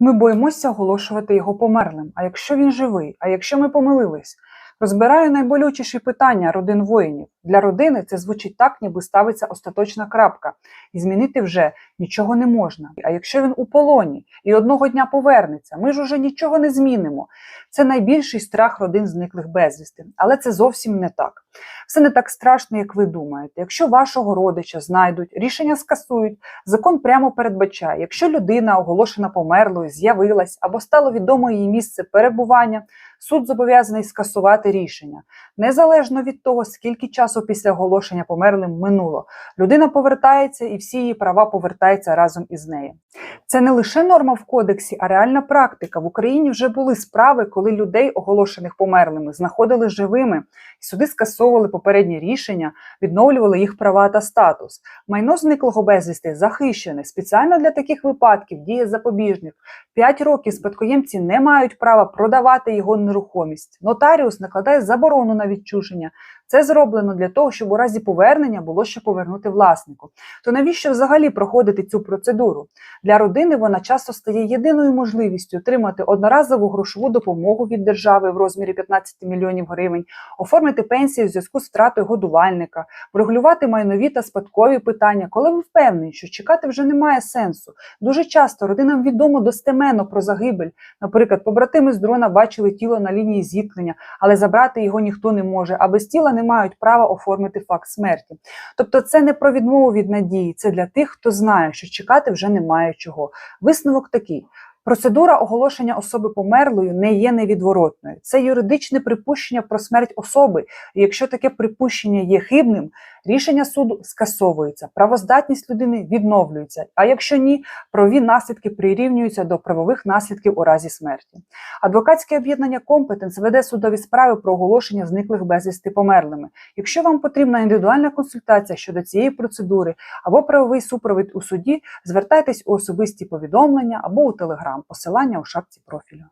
Ми боїмося оголошувати його померлим. А якщо він живий? А якщо ми помилились? Розбираю найболючіші питання родин воїнів. Для родини це звучить так, ніби ставиться остаточна крапка, і змінити вже нічого не можна. А якщо він у полоні і одного дня повернеться, ми ж уже нічого не змінимо. Це найбільший страх родин зниклих безвісти. Але це зовсім не так. Все не так страшно, як ви думаєте. Якщо вашого родича знайдуть, рішення скасують, закон прямо передбачає, якщо людина, оголошена померлою, з'явилась або стало відомо її місце перебування, суд зобов'язаний скасувати рішення. Незалежно від того, скільки часу після оголошення померлим минуло, людина повертається і всі її права повертаються разом із нею. Це не лише норма в кодексі, а реальна практика. В Україні вже були справи, коли людей, оголошених померлими, знаходили живими, і суди скасовували попередні рішення, відновлювали їх права та статус. Майно зниклого безвісти захищене. Спеціально для таких випадків діє запобіжник. П'ять років спадкоємці не мають права продавати його нерухомість. Нотаріус накладає заборону на відчуження. Це зроблено для того, щоб у разі повернення було що повернути власнику. То навіщо взагалі проходити цю процедуру? Для родини вона часто стає єдиною можливістю отримати одноразову грошову допомогу від держави в розмірі 15 мільйонів гривень, оформити пенсію в зв'язку з втратою годувальника, врегулювати майнові та спадкові питання, коли ви впевнені, що чекати вже немає сенсу. Дуже часто родинам відомо достеменно про загибель. Наприклад, побратими з дрона бачили тіло на лінії зіткнення, але забрати його ніхто не може, а без тіла не мають права оформити факт смерті. Тобто, це не про відмову від надії, це для тих, хто знає, що чекати вже немає чого. Висновок такий. Процедура оголошення особи померлою не є невідворотною. Це юридичне припущення про смерть особи. І якщо таке припущення є хибним, рішення суду скасовується, правоздатність людини відновлюється. А якщо ні, правові наслідки прирівнюються до правових наслідків у разі смерті. Адвокатське об'єднання Компетенс веде судові справи про оголошення зниклих безвісти померлими. Якщо вам потрібна індивідуальна консультація щодо цієї процедури або правовий супровід у суді, звертайтесь у особисті повідомлення або у телеграм. Посилання у шапці профілю.